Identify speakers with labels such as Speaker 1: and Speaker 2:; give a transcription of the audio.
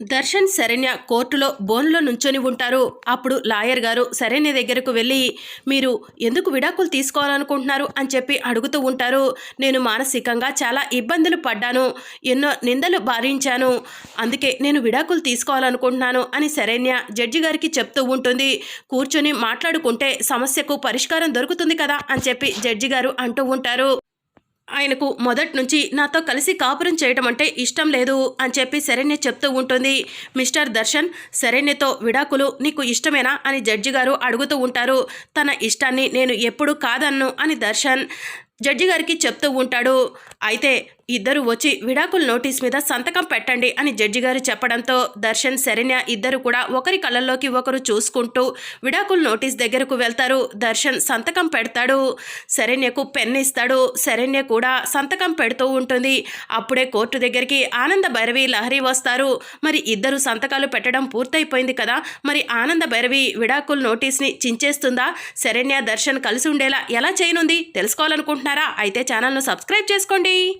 Speaker 1: దర్శన్ శరణ్య కోర్టులో బోన్లో నుంచొని ఉంటారు. అప్పుడు లాయర్ గారు శరణ్య దగ్గరకు వెళ్ళి మీరు ఎందుకు విడాకులు తీసుకోవాలనుకుంటున్నారు? అని చెప్పి అడుగుతూ ఉంటారు. నేను మానసికంగా చాలా ఇబ్బందులు పడ్డాను. ఎన్నో నిందలు భారించాను అందుకే నేను విడాకులు తీసుకోవాలనుకుంటున్నాను అని శరణ్య జడ్జి గారికి చెప్తూ ఉంటుంది. కూర్చొని మాట్లాడుకుంటే సమస్యకు పరిష్కారం దొరుకుతుంది కదా అని చెప్పి జడ్జి గారు అంటూ ఉంటారు. ఆయనకు మొదటి నుంచి నాతో కలిసి కాపురం చేయటం అంటే ఇష్టం లేదు అని చెప్పి శరణ్య చెప్తూ ఉంటుంది. మిస్టర్ దర్శన్ శరణ్యతో విడాకులు నీకు ఇష్టమేనా అని జడ్జి గారు అడుగుతూ ఉంటారు. తన ఇష్టాన్ని నేను ఎప్పుడు కాదన్ను అని దర్శన్ జడ్జి గారికి చెప్తూ ఉంటాడు. అయితే ఇద్దరు వచ్చి విడాకుల నోటీస్ మీద సంతకం పెట్టండి అని జడ్జి గారు చెప్పడంతో దర్శన్ శరణ్య ఇద్దరు కూడా ఒకరి కళ్ళల్లోకి ఒకరు చూసుకుంటూ విడాకుల నోటీస్ దగ్గరకు వెళ్తారు. దర్శన్ సంతకం పెడతాడు శరణ్యకు పెన్ ఇస్తాడు. శరణ్య కూడా సంతకం పెడుతూ ఉంటుంది. అప్పుడే కోర్టు దగ్గరికి ఆనంద భైరవి లహరి వస్తారు. మరి ఇద్దరు సంతకాలు పెట్టడం పూర్తయిపోయింది కదా మరి ఆనంద భైరవి విడాకుల నోటీస్ని చించేస్తుందా? శరణ్య దర్శన్ కలిసి ఉండేలా ఎలా చేయనుంది? తెలుసుకోవాలనుకుంటున్నారా? అయితే ఛానల్ను సబ్స్క్రైబ్ చేసుకోండి.